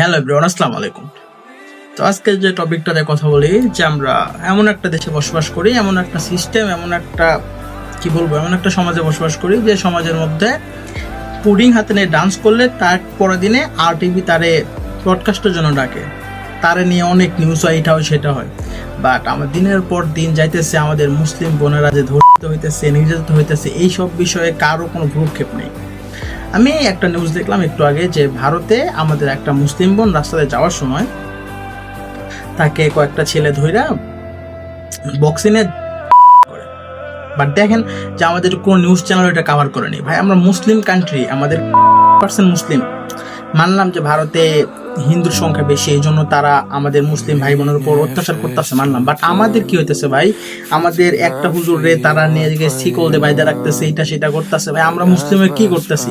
Hello everyone আসসালামু আলাইকুম। তো আজকে যে টপিকটাতে কথা বলি, যে আমরা এমন একটা দেশে বসবাস করি, এমন একটা সিস্টেম এমন একটা, কি বলব, এমন একটা সমাজে বসবাস করি, যে সমাজের মধ্যে পুডিং হাতে নিয়ে ডান্স করলে তার পরের দিনে আর টিভি তারে ব্রডকাস্টের জন্য ডাকে। তারে নিয়ে অনেক নিউজ হয়, এটা হয়, সেটা হয়। বাট আমার দিনের পর দিন যাইতেছে, আমাদের মুসলিম বোনেরা যে ধর্ষিত হইতেছে, নির্যাতিত হইতেছে, এইসব বিষয়ে কারও কোনো ভ্রুক্ষেপ নেই। আমি একটা নিউজ দেখলাম একটু আগে যে ভারতে আমাদের একটা মুসলিম বোন রাস্তাতে যাওয়ার সময় তাকে কয়েকটা ছেলে ধইরা বক্সিংয়ে করে। বাট দেখেন যে আমাদের কোন নিউজ চ্যানেল এটা কভার করেনি। ভাই, আমরা মুসলিম কান্ট্রি আমাদের পার্সেন্ট মুসলিম। মানলাম যে ভারতে হিন্দুর সংখ্যা বেশি এই জন্য তারা আমাদের মুসলিম ভাই বোনের উপর অত্যাচার করতেছে, মানলাম। বাট আমাদের কি হইতেছে ভাই? আমাদের একটা হুজুর রে তারা নিয়ে শিকল দিয়ে বাইদা রাখতেছে এটা সেটা করতেছে। ভাই, আমরা মুসলিমের কি করতেছি?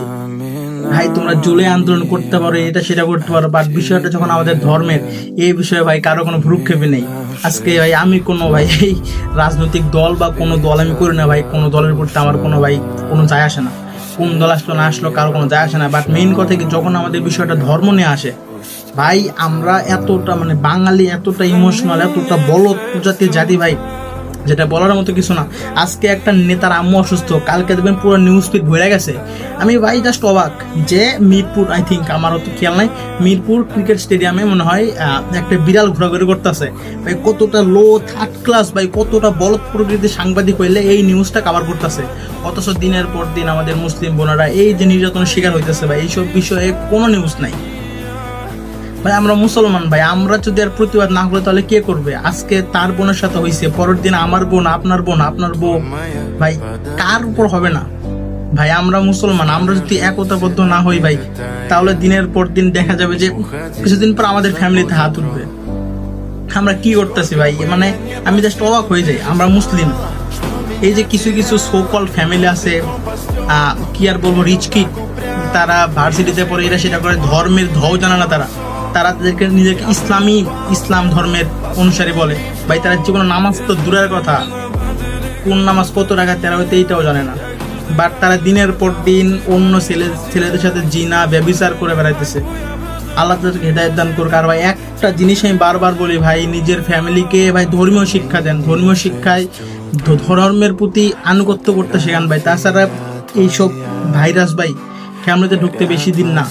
ভাই, তোমরা জুলে আন্দোলন করতে পারো, এটা সেটা করতে পারো বাট বিষয়টা যখন আমাদের ধর্মের, এই বিষয়ে ভাই কারও কোনো ভ্রুক্ষেপই নেই। আজকে ভাই আমি কোনো ভাই, এই রাজনৈতিক দল বা কোনো দল আমি করি না ভাই, কোনো দলের প্রতি আমার কোনো ভাই, কোনো যায় আসে না। কোন দল আসলো, না আসলো, কারও কোনো যায় আসে না। বাট মেইন কথা কি, যখন আমাদের বিষয়টা ধর্ম নিয়ে আসে, ভাই আমরা এতটা মানে বাঙালি, এতটা ইমোশনাল এতটা বলদ প্রজাতির জাতি ভাই যেটা বলার মতো কিছু না। আজকে একটা নেতার আম্মু অসুস্থ, কালকে দেখবেন পুরো নিউজ ফিড ভরে গেছে। আমি ভাই জাস্ট অবাক যে মিরপুর আই থিঙ্ক আমার অত খেয়াল নাই, মিরপুর ক্রিকেট স্টেডিয়ামে মনে হয় একটা বিড়াল ঘোরাঘুরি করতেছে। ভাই কতটা লো থার্ড ক্লাস ভাই, কতটা বলদ প্রকৃতির সাংবাদিক হইলে এই নিউজটা কভার করতেছে। অথচ দিনের পর দিন আমাদের মুসলিম বোনেরা এই যে নির্যাতনের শিকার হইতেছে ভাই, এইসব বিষয়ে কোনো নিউজ নাই। ভাই, আমরা মুসলমান ভাই, আমরা যদি আর প্রতিবাদ না করি, তাহলে কে করবে? আজকে তার বোনের সাথে হয়েছে পরের দিন আমার বোন, আপনার বোন, আপনার বউ। ভাই, কার উপর হবে না? ভাই, আমরা মুসলমান, আমরা যদি একতাবদ্ধ না হই ভাই, তাহলে দিনের পর দিন দেখা যাবে যে কিছুদিন পর আমাদের ফ্যামিলিতে হাত উঠবে। আমরা কি করতেছি ভাই? মানে আমি জাস্ট অবাক হয়ে যাই, আমরা মুসলিম। এই যে কিছু কিছু সোকল ফ্যামিলি আছে কি আর বলব রিচ কি তারা ভার্সিটিতে পড়ে, এরা সেটা করে, ধর্মের ধও জানে না তারা। তারা তাদেরকে নিজেকে ইসলামী, ইসলাম ধর্মের অনুসারী বলে। ভাই, তারা জীবনে নামাজ তো দূরের কথা। কোন নামাজ কত টাকা তেরা হইতে এইটাও জানে না। বাট তারা দিনের পর দিন অন্য ছেলে, ছেলেদের সাথে জিনা, ব্যবিচার করে বেড়াইতেছে। আল্লাহ তাদেরকে হেদায়ত দান করুক। আর ভাই, একটা জিনিস আমি বারবার বলি, ভাই, নিজের ফ্যামিলিকে, ভাই, ধর্মীয় শিক্ষা দেন। ধর্মীয় শিক্ষায় ধর্মের প্রতি আনুগত্য করতে শেখান, ভাই। তাছাড়া এইসব ভাইরাস, ভাই, ফ্যামিলিতে ঢুকতে বেশি দিন না।